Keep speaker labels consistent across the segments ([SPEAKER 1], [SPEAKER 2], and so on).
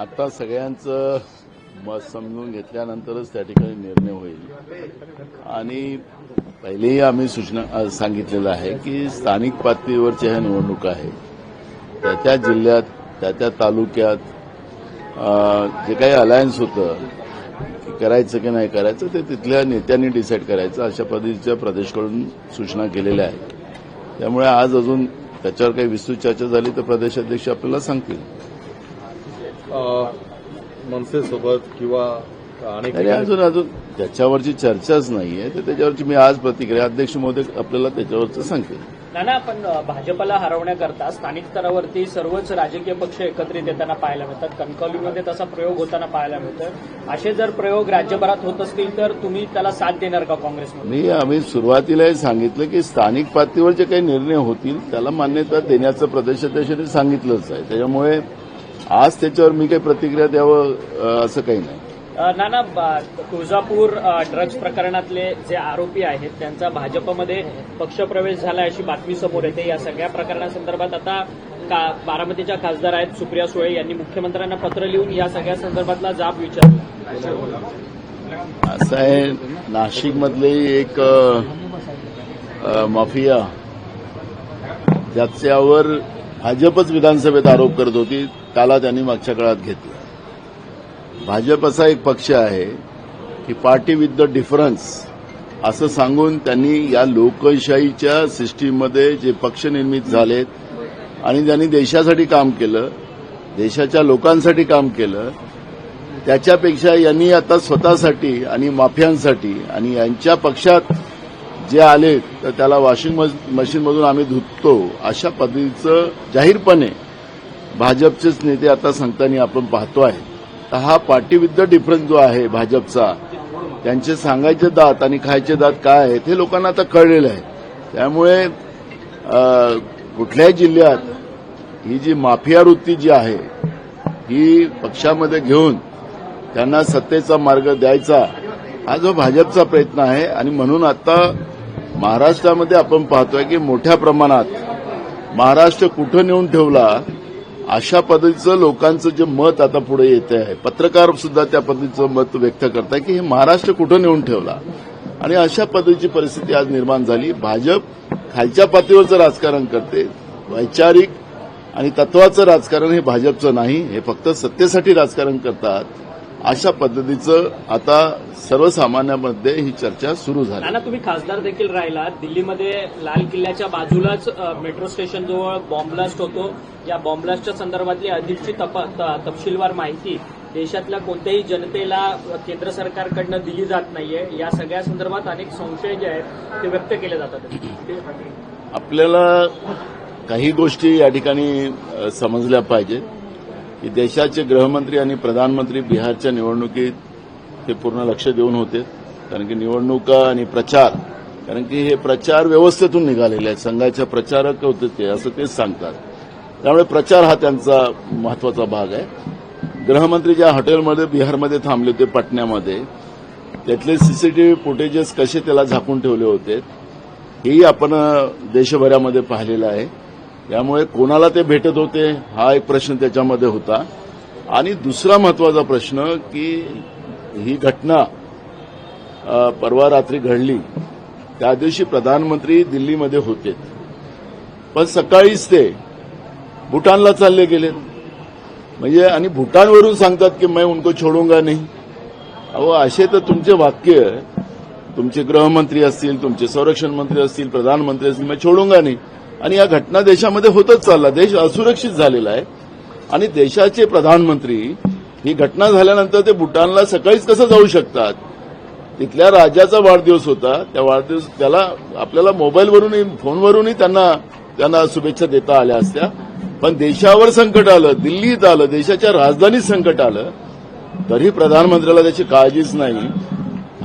[SPEAKER 1] आता सगळ्यांचं मत समजून घेतल्यानंतरच त्या ठिकाणी निर्णय होईल. आणि पहिलेही आम्ही सूचना सांगितलेलं आहे की स्थानिक पातळीवरच्या ह्या निवडणुका आहेत त्या त्या जिल्ह्यात त्या त्या तालुक्यात जे काही अलायन्स होतं करायचं की नाही करायचं ते तिथल्या नेत्यांनी डिसाईड करायचं. अशा पद्धतीच्या प्रदेशकडून सूचना केलेल्या आहेत. त्यामुळे आज अजून त्याच्यावर काही विस्तृत चर्चा झाली तर प्रदेशाध्यक्ष आपल्याला सांगतील.
[SPEAKER 2] मनसेसोबत किंवा अनेक
[SPEAKER 1] आणि अजून अजून त्याच्यावरची चर्चाच नाहीये. तर त्याच्यावरची मी आज प्रतिक्रिया. अध्यक्ष महोदय आपल्याला त्याच्यावरचं सांगतील.
[SPEAKER 3] नाना पण भाजपला हरवण्याकरता स्थानिक स्तरावरती सर्वच राजकीय पक्ष एकत्रित येताना पाहायला मिळतात. कणकवलीमध्ये तसा प्रयोग होताना पाहायला मिळतोय. असे जर प्रयोग राज्यभरात होत असतील तर तुम्ही त्याला साथ देणार का काँग्रेसमध्ये?
[SPEAKER 1] मी आम्ही सुरुवातीलाही सांगितलं की स्थानिक पातळीवर जे काही निर्णय होतील त्याला मान्यता देण्याचं प्रदेशाध्यक्षांनी सांगितलंच आहे. त्याच्यामुळे आज त्याच्यावर मी काही प्रतिक्रिया द्यावं असं काही नाही.
[SPEAKER 3] नाना तुळजापूर ड्रग्ज प्रकरणातले जे आरोपी आहेत त्यांचा भाजपमध्ये पक्षप्रवेश झाला अशी बातमी समोर येते. या सगळ्या प्रकरणासंदर्भात आता का बारामतीच्या खासदार आहेत सुप्रिया सुळे यांनी मुख्यमंत्र्यांना पत्र लिहून या सगळ्या संदर्भातला जाब विचारला.
[SPEAKER 1] असं आहे नाशिकमधले एक माफिया त्याच्यावर भाजपच विधानसभेत आरोप करत होती. त्याला त्यांनी मागच्या काळात घेतलं. भाजप असा एक पक्ष आहे की पार्टी विथ द डिफरन्स असं सांगून त्यांनी या लोकशाहीच्या सिस्टीममध्ये जे पक्ष निर्मित झालेत आणि त्यांनी देशासाठी काम केलं देशाच्या लोकांसाठी काम केलं त्याच्यापेक्षा यांनी आता स्वतःसाठी आणि माफियांसाठी आणि यांच्या पक्षात जे आले तर त्याला वॉशिंग मशीनमधून आम्ही धुततो अशा पद्धतीचं जाहीरपणे भाजपचेच नेते आता सांगताना आपण पाहतो आहे तर हा पार्टी विथ द डिफरन्स जो आहे भाजपचा त्यांचे सांगायचे दात आणि खायचे दात काय आहेत हे लोकांना आता कळलेलं आहे. त्यामुळे कुठल्याही जिल्ह्यात ही जी माफिया वृत्ती जी आहे ही पक्षामध्ये घेऊन त्यांना सत्तेचा मार्ग द्यायचा हा जो भाजपचा प्रयत्न आहे. आणि म्हणून आता महाराष्ट्रामध्ये आपण पाहतोय की मोठ्या प्रमाणात महाराष्ट्र कुठं नेऊन ठेवला अशा पद्धतीचं लोकांचं जे मत आता पुढे येते आहे पत्रकार सुद्धा त्या पद्धतीचं मत व्यक्त करताय की हे महाराष्ट्र कुठं नेऊन ठेवला? आणि अशा पद्धतीची परिस्थिती आज निर्माण झाली. भाजप खालच्या पातळीवरचं राजकारण करते वैचारिक आणि तत्वाचं राजकारण हे भाजपचं नाही हे फक्त सत्तेसाठी राजकारण करतात. अशा पद्धतीचं आता सर्वसामान्यांमध्ये ही चर्चा सुरू झाली.
[SPEAKER 3] नाना तुम्ही खासदार देखील राहिला दिल्लीमध्ये लाल किल्ल्याच्या बाजूलाच मेट्रो स्टेशन जवळ बॉम्बलास्ट होतो. या बॉम्बलास्टच्या संदर्भातली अधिकची तप- तपशीलवार माहिती देशातल्या कोणत्याही जनतेला केंद्र सरकारकडनं दिली जात नाहीये. या सगळ्या संदर्भात अनेक संशय जे आहेत ते व्यक्त केले जातात.
[SPEAKER 1] आपल्याला काही गोष्टी या ठिकाणी समजल्या पाहिजेत. की देशाचे गृहमंत्री आणि प्रधानमंत्री बिहारच्या निवडणुकीत ते पूर्ण लक्ष देऊन होते. कारण की निवडणुका आणि प्रचार कारण की हे प्रचार व्यवस्थेतून निघालेले आहेत. संघाच्या प्रचारक होते ते असं तेच सांगतात. त्यामुळे प्रचार हा त्यांचा महत्त्वाचा भाग आहे. गृहमंत्री ज्या हॉटेलमध्ये बिहारमध्ये थांबले होते पटण्यामध्ये त्यातले सीसीटीव्ही फुटेजेस कसे त्याला झाकून ठेवले होते हेही आपण देशभरामध्ये पाहिलेलं आहे. त्यामुळे कोणाला ते भेटत होते हा एक प्रश्न त्याच्यामध्ये होता. आणि दुसरा महत्त्वाचा प्रश्न की ही घटना परवा रात्री घडली. त्या दिवशी प्रधानमंत्री दिल्लीमध्ये होते. पण सकाळीच ते भूटानला चालले गेले. म्हणजे आणि भूटानवरून सांगतात की मैं उनको छोडूंगा नाही. अहो असे तर तुमचे वाक्य तुमचे गृहमंत्री असतील तुमचे संरक्षण मंत्री असतील प्रधानमंत्री असतील मैं छोडूंगा नाही. आणि या घटना देशामध्ये होतच चालला. देश असुरक्षित झालेला आहे. आणि देशाचे प्रधानमंत्री ही घटना झाल्यानंतर ते भूटानला सकाळीच कसं जाऊ शकतात? तिथल्या राजाचा वाढदिवस होता. त्या वाढदिवस त्याला आपल्याला मोबाईलवरूनही फोनवरूनही त्यांना त्यांना शुभेच्छा देता आल्या असत्या. पण देशावर संकट आलं दिल्लीत आलं देशाच्या राजधानीत संकट आलं तरी प्रधानमंत्र्याला त्याची काळजीच नाही.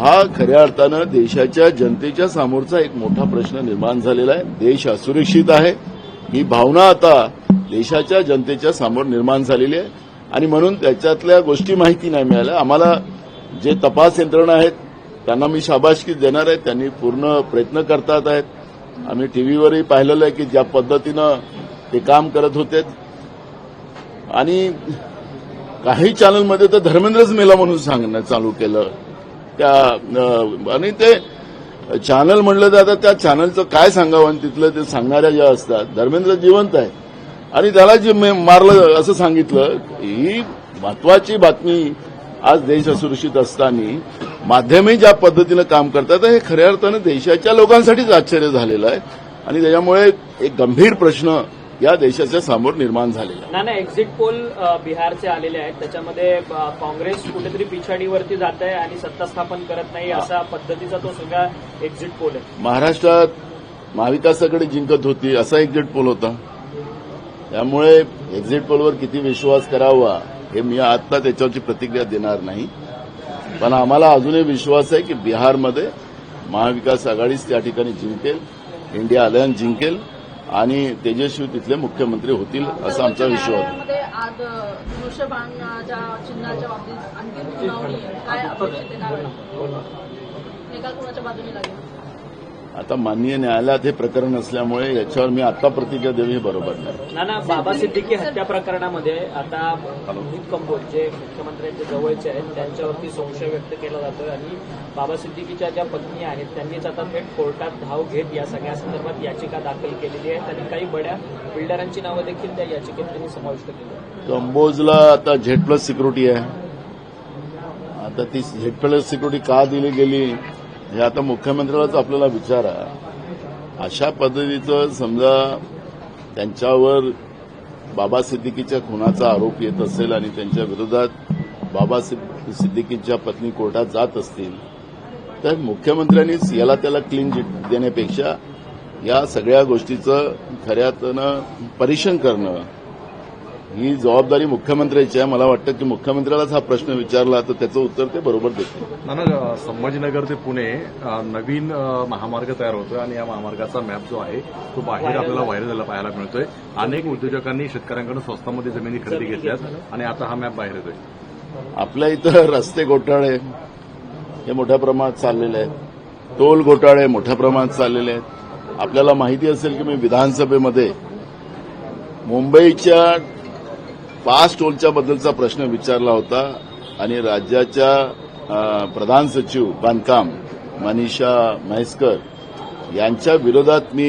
[SPEAKER 1] हा खऱ्या अर्थानं देशाच्या जनतेच्या समोरचा एक मोठा प्रश्न निर्माण झालेला आहे. देश असुरक्षित आहे. ही भावना आता देशाच्या जनतेच्या समोर निर्माण झालेली आहे. आणि म्हणून त्याच्यातल्या गोष्टी माहिती नाही मिळाल्या. आम्हाला जे तपास यंत्रणा आहेत त्यांना मी शाबासकी देणार आहे. त्यांनी पूर्ण प्रयत्न करतात आहेत. आम्ही टीव्हीवरही पाहिलेलं आहे की ज्या पद्धतीनं ते काम करत होते. आणि काही चॅनलमध्ये तर धर्मेंद्रच मेला म्हणून सांगणं चालू केलं. त्या आणि ते चॅनल म्हणलं जातं त्या चॅनलचं काय सांगावं आणि तिथलं ते सांगणाऱ्या ज्या असतात धर्मेंद्र जिवंत आहे आणि त्याला जे मारलं असं सांगितलं ही महत्वाची बातमी आज देश असुरक्षित असताना माध्यमे ज्या पद्धतीनं काम करतात हे खऱ्या अर्थानं देशाच्या लोकांसाठीच आश्चर्य झालेलं आहे. आणि त्याच्यामुळे एक गंभीर प्रश्न या देशाच्या समोर निर्माण झालेला आहे.
[SPEAKER 3] नाना एक्झिट पोल बिहारचे आलेले आहेत. त्याच्यामध्ये काँग्रेस कुठेतरी पिछाडीवरती जात आहे आणि सत्ता स्थापन करत नाही असा पद्धतीचा तो सगळा एक्झिट पोल आहे.
[SPEAKER 1] महाराष्ट्रात महाविकासाकडे जिंकत होती असा एक्झिट पोल होता. त्यामुळे एक्झिट पोलवर किती विश्वास करावा हे मी आता त्याच्यावरची प्रतिक्रिया देणार नाही. पण आम्हाला अजूनही विश्वास आहे की बिहारमध्ये महाविकास आघाडीच त्या ठिकाणी जिंकेल इंडिया अलायन्स जिंकेल. आणि तेजस्वी तिथले मुख्यमंत्री होतील असा आमचा विश्वास. आहे? आता माननीय न्यायालयात हे प्रकरण असल्यामुळे याच्यावर मी आता प्रतिक्रिया देणे हे बरोबर नाही.
[SPEAKER 3] नाना बाबा सिद्दीकी हत्या प्रकरणामध्ये आता रोहित कंबोज जे मुख्यमंत्र्यांच्या जवळचे आहेत त्यांच्यावरती संशय व्यक्त केला जातोय आणि बाबा सिद्दीकीच्या ज्या पत्नी आहेत त्यांनीच आता थेट कोर्टात धाव घेत या सगळ्या संदर्भात याचिका दाखल केलेली आहे. आणि काही बड्या बिल्डरांची नावं देखील त्या याचिकेत त्यांनी समाविष्ट केली.
[SPEAKER 1] कंबोजला आता झेड प्लस सिक्युरिटी आहे. आता ती झेड प्लस सिक्युरिटी का दिली गेली? हे आता मुख्यमंत्र्यालाच आपल्याला विचारा. अशा पद्धतीचं समजा त्यांच्यावर बाबा सिद्दीकीच्या खुनाचा आरोप येत असेल आणि त्यांच्या विरोधात बाबा सिद्दीकींच्या पत्नी कोर्टात जात असतील तर मुख्यमंत्र्यांनीच याला त्याला क्लीन चिट देण्यापेक्षा या सगळ्या गोष्टीचं खऱ्यातनं परीक्षण करणं ही जबाबदारी मुख्यमंत्र्याची आहे. मला वाटतं की मुख्यमंत्र्यालाच हा प्रश्न विचारला तर त्याचं उत्तर ते बरोबर देतील.
[SPEAKER 2] नाना संभाजीनगर ते पुणे नवीन महामार्ग तयार होतोय आणि या महामार्गाचा मॅप जो आहे तो बाहेर आपल्याला व्हायरल झाला पाहायला मिळतोय. अनेक उद्योजकांनी शेतकऱ्यांकडून स्वस्तामध्ये जमिनी खरेदी घेतल्यात आणि आता हा मॅप बाहेर येतोय.
[SPEAKER 1] आपल्या इथं रस्ते घोटाळे हे मोठ्या प्रमाणात चाललेले आहेत. टोल घोटाळे मोठ्या प्रमाणात चाललेले आहेत. आपल्याला माहिती असेल की मी विधानसभेमध्ये मुंबईच्या पाच टोलच्या बद्दलचा प्रश्न विचारला होता आणि राज्याच्या प्रधान सचिव बांधकाम मनीषा म्हैसकर यांच्या विरोधात मी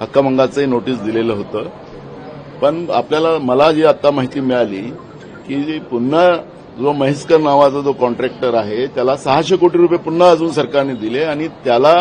[SPEAKER 1] हक्कमंगाचंही नोटीस दिलेलं होतं. पण आपल्याला मला जी आता माहिती मिळाली की पुन्हा जो म्हैसकर नावाचा जो कॉन्ट्रॅक्टर आहे त्याला सहाशे कोटी रुपये पुन्हा अजून सरकारने दिले आणि त्याला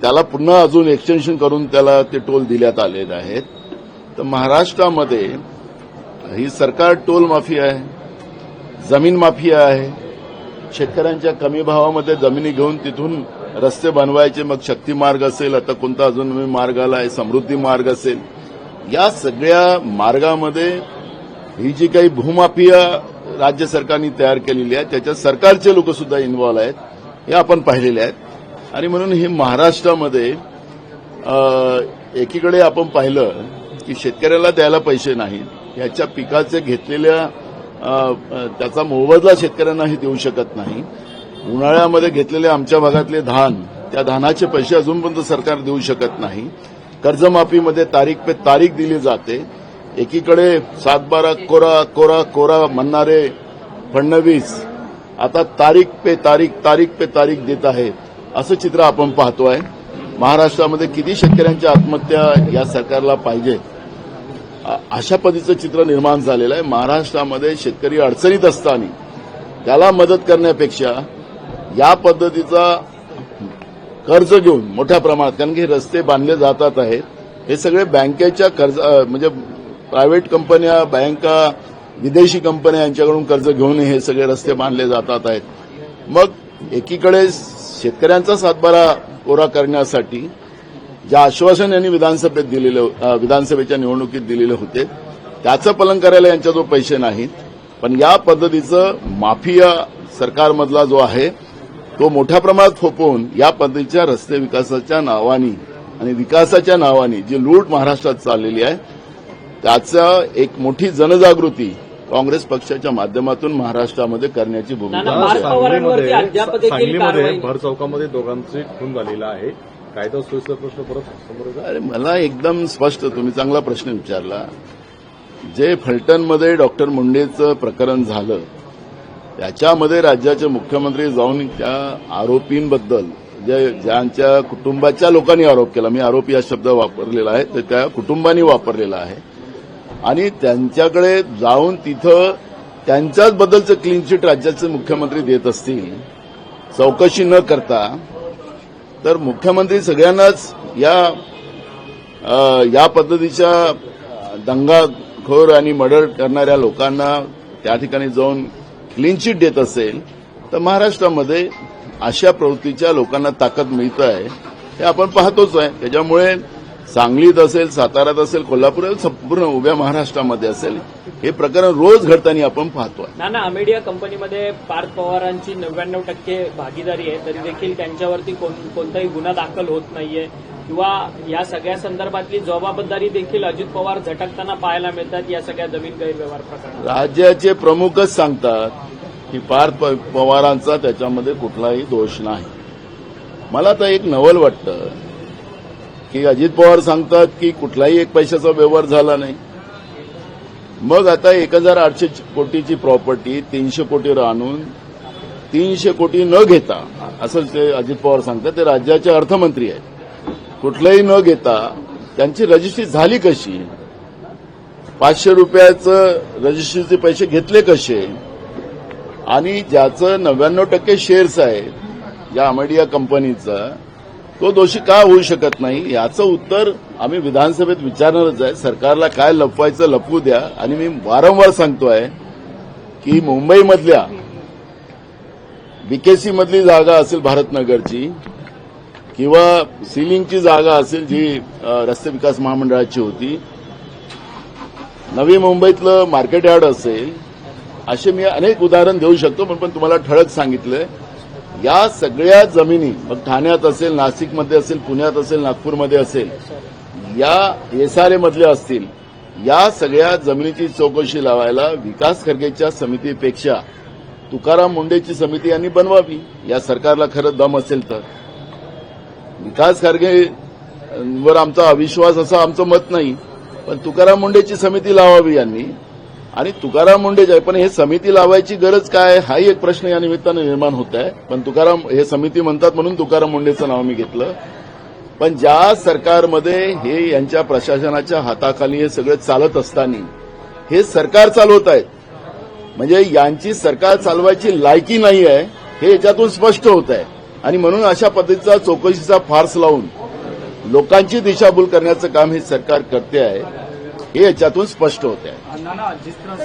[SPEAKER 1] त्याला पुन्हा अजून एक्सटेन्शन करून त्याला ते टोल दिल्यात आलेले आहेत. तर महाराष्ट्रामध्ये ही सरकार टोल माफी आहे जमीन माफिया आहे. शेतकऱ्यांच्या कमी भावामध्ये जमिनी घेऊन तिथून रस्ते बनवायचे मग शक्ती मार्ग असेल आता कोणता अजून मार्ग आला आहे समृद्धी मार्ग असेल. या सगळ्या मार्गामध्ये ही जी काही भूमाफिया राज्य सरकारने तयार केलेली आहे त्याच्यात सरकारचे लोक सुद्धा इन्व्हॉल्व आहेत हे आपण पाहिलेले आहेत. आणि म्हणून हे महाराष्ट्रामध्ये एकीकडे आपण पाहिलं की शेतकऱ्याला द्यायला पैसे नाहीत याच्या पिकाचे घेतलेल्या त्याचा मोबदला शेतकऱ्यांनाही देऊ शकत नाही. उन्हाळ्यामध्ये घेतलेले आमच्या भागातले धान त्या धानाचे पैसे अजूनपर्यंत सरकार देऊ शकत नाही. कर्जमाफीमध्ये तारीख पे तारीख दिली जाते. एकीकडे सातबारा कोरा कोरा कोरा म्हणणारे फडणवीस आता तारीख पे तारीख तारीख पे तारीख देत आहेत असं चित्र आपण पाहतोय. महाराष्ट्रामध्ये किती शेतकऱ्यांच्या आत्महत्या या सरकारला पाहिजे अशा पद्धतीचं चित्र निर्माण झालेलं आहे. महाराष्ट्रामध्ये शेतकरी अडचणीत असताना त्याला मदत करण्यापेक्षा या पद्धतीचा कर्ज घेऊन मोठ्या प्रमाणात कारण की हे रस्ते बांधले जातात आहेत हे सगळे बँकेच्या कर्ज म्हणजे प्रायव्हेट कंपन्या बँका विदेशी कंपन्या यांच्याकडून कर्ज घेऊन हे सगळे रस्ते बांधले जातात आहेत. मग एकीकडे शेतकऱ्यांचा सातबारा कोरा करण्यासाठी ज्या आश्वासन यांनी विधानसभेत दिलेले विधानसभेच्या निवडणुकीत दिलेले होते त्याचं पालन करायला यांच्याजवळ पैसे नाहीत. पण या पद्धतीचं माफिया सरकारमधला जो आहे तो मोठ्या प्रमाणात फोपवून या पद्धतीच्या रस्ते विकासाच्या नावानी आणि विकासाच्या नावानी जी लूट महाराष्ट्रात चाललेली आहे त्याचा एक मोठी जनजागृती काँग्रेस पक्षाच्या माध्यमातून महाराष्ट्रामध्ये करण्याची भूमिका
[SPEAKER 2] सांगलीमध्ये भर चौकामध्ये दोघांचे खून झालेला आहे. कायदा सुव्यवस्था प्रश्न परत समोर
[SPEAKER 1] अरे मला एकदम स्पष्ट तुम्ही चांगला प्रश्न विचारला. जे फलटणमध्ये डॉक्टर मुंडेचं प्रकरण झालं त्याच्यामध्ये राज्याचे मुख्यमंत्री जाऊन त्या आरोपींबद्दल जे ज्यांच्या कुटुंबाच्या लोकांनी आरोप केला मी आरोपी हा शब्द वापरलेला आहे तर त्या कुटुंबानी वापरलेला आहे. आणि त्यांच्याकडे जाऊन तिथं त्यांच्याच बद्दलचं क्लीन चिट राज्याचे मुख्यमंत्री देत असतील चौकशी न करता तर मुख्यमंत्री सगळ्यांनाच या या पद्धतीच्या दंगाखोर आणि मर्डर करणाऱ्या लोकांना त्या ठिकाणी जाऊन क्लीन चिट देत असेल तर महाराष्ट्रामध्ये अशा प्रवृत्तीच्या लोकांना ताकद मिळत आहे हे आपण पाहतोच आहे. त्याच्यामुळे सांगलीत असेल साताऱ्यात असेल कोल्हापूर असेल, संपूर्ण उभ्या महाराष्ट्रामध्ये असेल हे प्रकरण रोज घडताना आपण पाहतोय.
[SPEAKER 3] नाना अमेडिया कंपनीमध्ये पार्थ पवारांची नव्याण्णव टक्के भागीदारी आहे तरी देखील त्यांच्यावरती कोण- कोणताही गुन्हा दाखल होत नाहीये. किंवा या सगळ्या संदर्भातली जबाबदारी देखील अजित पवार झटकताना पाहायला मिळतात या सगळ्या जमीन गैरव्यवहार प्रकरणात.
[SPEAKER 1] राज्याचे प्रमुखच सांगतात की पार्थ पवारांचा त्याच्यामध्ये कुठलाही दोष नाही. मला तर एक नवल वाटतं की अजित पवार सांगतात की कुठलाही एक पैशाचा व्यवहार झाला नाही. मग आता एक हजार आठशे कोटीची प्रॉपर्टी तीनशे कोटीवर आणून तीनशे कोटी न घेता असं ते अजित पवार सांगतात ते राज्याचे अर्थमंत्री आहेत. कुठलंही न घेता त्यांची रजिस्ट्री झाली कशी? पाचशे रुपयाचं रजिस्ट्रीचे पैसे घेतले कसे? आणि ज्याचं नव्याण्णव टक्के शेअर्स आहेत या अमेडिया कंपनीचा तो दोषी का होऊ शकत नाही? याचं उत्तर आम्ही विधानसभेत विचारणारच आहे. सरकारला काय लपवायचं लपवू द्या. आणि मी वारंवार सांगतोय की मुंबईमधल्या बीकेसी मधली जागा असेल भारतनगरची किंवा सिलिंगची जागा असेल जी रस्ते विकास महामंडळाची होती नवी मुंबईतलं मार्केट यार्ड असेल असे मी अनेक उदाहरण देऊ शकतो. पण पण तुम्हाला ठळक सांगितलंय. या सगळ्या जमिनी मग ठाण्यात असेल नाशिकमध्ये असेल पुण्यात असेल नागपूरमध्ये असेल या एसआरए मधल्या असतील या सगळ्या जमिनीची चौकशी लावायला विकास खरगेच्या समितीपेक्षा तुकाराम मुंडेची समिती यांनी बनवावी या सरकारला खरं दम असेल तर. विकास खारगे वर आमचा अविश्वास असं आमचं मत नाही पण तुकाराम मुंडेची समिती लावावी यांनी. आणि तुकाराम मुंडे जे पण हे समिती लावायची गरज काय? हाही एक प्रश्न या निमित्तानं निर्माण होत आहे. पण तुकाराम हे समिती म्हणतात म्हणून तुकाराम मुंडेचं नाव मी घेतलं. पण ज्या सरकारमध्ये हे यांच्या प्रशासनाच्या हाताखाली हे सगळं चालत असताना हे सरकार चालवत आहेत. म्हणजे यांची सरकार चालवायची लायकी नाही आहे हे याच्यातून स्पष्ट होत आहे. आणि म्हणून अशा पद्धतीचा चौकशीचा फार्स लावून लोकांची दिशाभूल करण्याचं काम हे सरकार करते आहे. हे याच्यातून स्पष्ट होत आहे